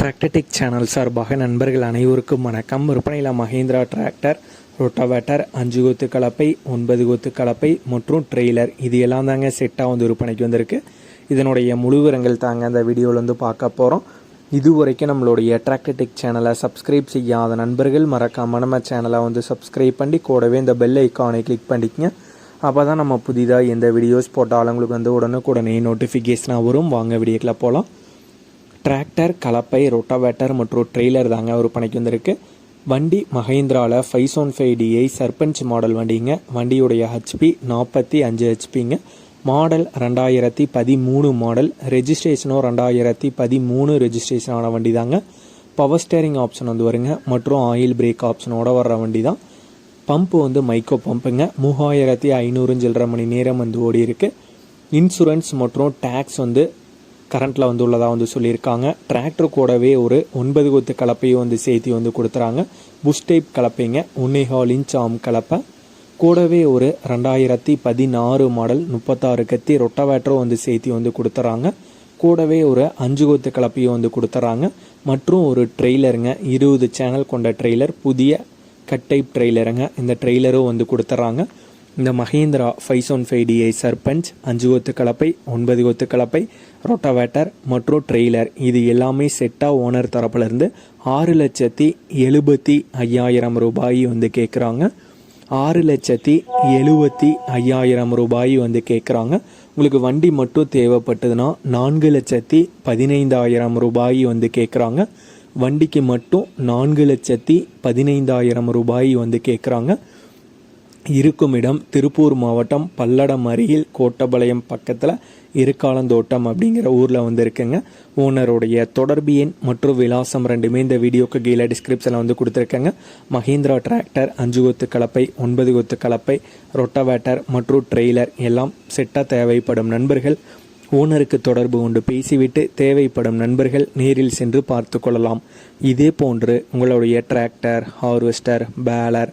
Tractor Tech channel சார்பாக நண்பர்கள் அனைவருக்கும் வணக்கம். விற்பனையில் மஹேந்திரா டிராக்டர் ரொட்டவேட்டர் அஞ்சு கொத்து கலப்பை ஒன்பது கொத்து கலப்பை மற்றும் ட்ரெய்லர் இது எல்லாம் தாங்க செட்டாக வந்து விற்பனைக்கு வந்திருக்கு. இதனுடைய முழு விவரங்கள் தாங்க அந்த வீடியோவில் வந்து பார்க்க போகிறோம் இது வரைக்கும் நம்மளுடைய ட்ராக்டடிக் சேனலை சப்ஸ்கிரைப் செய்யாத நண்பர்கள் மறக்காம நம்ம சேனலை வந்து சப்ஸ்கிரைப் பண்ணி கூடவே இந்த பெல் ஐக்கானை கிளிக் பண்ணிக்கங்க. அப்போ தான் நம்ம புதிதாக எந்த வீடியோஸ் போட்டாலும் உங்களுக்கு வந்து உடனுக்குடனே நோட்டிஃபிகேஷனாக வரும். வாங்க வீடியோக்கில் போகலாம் டிராக்டர் கலப்பை ரொட்டவேட்டர் மற்றும் ட்ரெய்லர் தாங்க விற்பனைக்கு வந்திருக்கு. வண்டி மஹேந்திராவில் five zone five DI Sarpanch model வண்டிங்க. வண்டியுடைய ஹெச்பி நாற்பத்தி அஞ்சு ஹெச்பிங்க மாடல் ரெண்டாயிரத்தி பதிமூணு மாடல். ரெஜிஸ்ட்ரேஷனும் ரெண்டாயிரத்தி பதிமூணு ரெஜிஸ்ட்ரேஷன் ஆன வண்டி தாங்க பவர் ஸ்டேரிங் ஆப்ஷன் வந்து வருங்க. மற்றும் ஆயில் பிரேக் ஆப்ஷனோட வர்ற வண்டி தான் பம்ப் வந்து மைக்கோ பம்புங்க. மூவாயிரத்தி ஐநூறு சில்லரை மணி நேரம் வந்து ஓடி இருக்கு இன்சூரன்ஸ் மற்றும் டேக்ஸ் வந்து கரண்ட்டில் வந்து உள்ளதாக வந்து சொல்லியிருக்காங்க. டிராக்டர் கூடவே ஒரு ஒன்பது கொத்து கலப்பையும் வந்து சேர்த்து வந்து கொடுத்துறாங்க. புஷ் டைப் கலப்பைங்க ஒன்னேகால் இன்ச் ஆம் கலப்பை. கூடவே ஒரு ரெண்டாயிரத்தி பதினாறு மாடல் முப்பத்தாறு கத்தி ரொட்டவேட்டரும் வந்து சேர்த்து வந்து கொடுத்துறாங்க. கூடவே ஒரு அஞ்சு கொத்து கலப்பையும் வந்து கொடுத்துறாங்க. மற்றும் ஒரு ட்ரெய்லருங்க இருபது சேனல் கொண்ட ட்ரெய்லர் புதிய கட் டைப் ட்ரெய்லருங்க இந்த ட்ரெய்லரும் வந்து கொடுத்துறாங்க. இந்த Mahindra five one five DI Sarpanch அஞ்சு கொத்து கலப்பை ஒன்பது கொத்து கலப்பை. ரொட்டவேட்டர் மற்றும் ட்ரெய்லர். இது எல்லாமே செட்டாக ஓனர் தரப்புலேருந்து ஆறு லட்சத்தி எழுபத்தி ஐயாயிரம் ரூபாய் வந்து கேட்குறாங்க ஆறு லட்சத்தி எழுபத்தி ஐயாயிரம் ரூபாய் வந்து கேட்குறாங்க உங்களுக்கு வண்டி மட்டும் தேவைப்பட்டதுன்னா நான்கு லட்சத்தி பதினைந்தாயிரம் ரூபாய் வந்து கேட்குறாங்க வண்டிக்கு மட்டும் நான்கு லட்சத்தி பதினைந்தாயிரம் ரூபாய் வந்து கேட்குறாங்க இருக்கும் இடம் திருப்பூர் மாவட்டம் பல்லடம் அருகில் கோட்டபாளையம் பக்கத்தில் இருக்காலந்தோட்டம் அப்படிங்கிற ஊரில் வந்து இருக்குங்க ஓனருடைய தொடர்பு எண் மற்றும் விலாசம் ரெண்டுமே இந்த வீடியோக்கு கீழே டிஸ்கிரிப்ஷனில் வந்து கொடுத்துருக்கேங்க. மஹேந்திரா டிராக்டர் அஞ்சு கொத்து கலப்பை ஒன்பது கொத்து கலப்பை ரொட்டவேட்டர் மற்றும் ட்ரெய்லர் எல்லாம் செட்டாக தேவைப்படும் நண்பர்கள். ஓனருக்கு தொடர்பு கொண்டு பேசிவிட்டு தேவைப்படும் நண்பர்கள் நேரில் சென்று பார்த்து கொள்ளலாம். இதே போன்று உங்களுடைய டிராக்டர் ஹார்வெஸ்டர் பேலர்